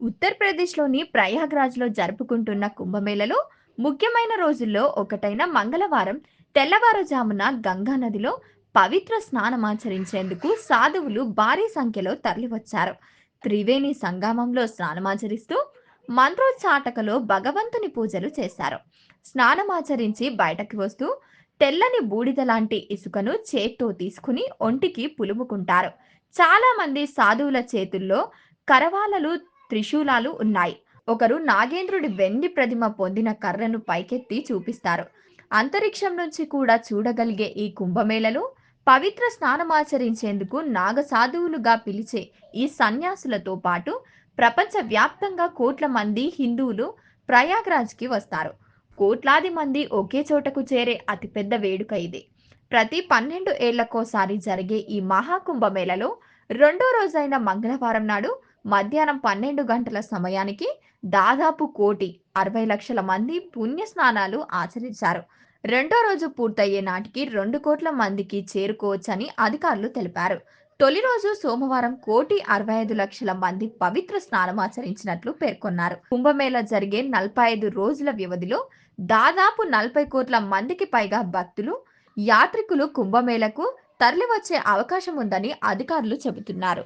ఉత్తరప్రదేశ్‌లోని ప్రయాగ్రాజ్‌లో జరుపుకుంటున్న కుంభమేళలో ముఖ్యమైన రోజుల్లో ఒకటైన మంగళవారం తెల్లవారుజామున గంగా నదిలో పవిత్ర స్నానమాచరించేందుకు సాధువులు భారీ సంఖ్యలో తరలివచ్చారు. త్రివేణి సంగమంలో స్నానమాచరిస్తూ మంత్రోచ్చాటకలో భగవంతుని పూజలు చేశారు. స్నానమాచరించి బయటకు వస్తూ తెల్లని బూడిద లాంటి ఇసుకను చేత్తో తీసుకుని ఒంటికి పులుముకుంటారు. చాలా మంది సాధువుల చేతుల్లో కరవాలలు, త్రిశూలాలు ఉన్నాయి. ఒకరు నాగేంద్రుడి వెండి ప్రతిమ పొందిన కర్రను పైకెత్తి చూపిస్తారు. అంతరిక్షం నుంచి కూడా చూడగలిగే ఈ కుంభమేళలో పవిత్ర స్నానమాచరించేందుకు నాగసాధువులుగా పిలిచే ఈ సన్యాసులతో పాటు ప్రపంచ వ్యాప్తంగా కోట్ల మంది హిందువులు ప్రయాగ్రాజ్‌కి వస్తారు. కోట్లాది మంది ఒకే చోటకు చేరే అతిపెద్ద వేడుక ఇది. ప్రతి 12 ఏళ్ళకోసారి జరిగే ఈ మహా కుంభమేళలో రెండో రోజైన మంగళవారం నాడు మధ్యాహ్నం 12 గంటల సమయానికి దాదాపు కోటి 60 లక్షల మంది పుణ్య స్నానాలు ఆచరించారు. రెండో రోజు పూర్తయ్యే నాటికి రెండు కోట్ల మందికి చేరుకోవచ్చని అధికారులు తెలిపారు. తొలి రోజు సోమవారం కోటి 65 లక్షల మంది పవిత్ర స్నానం ఆచరించినట్లు పేర్కొన్నారు. కుంభమేళ జరిగే 45 రోజుల వ్యవధిలో దాదాపు 40 కోట్ల మందికి పైగా భక్తులు, యాత్రికులు కుంభమేళకు తరలివచ్చే అవకాశం ఉందని అధికారులు చెబుతున్నారు.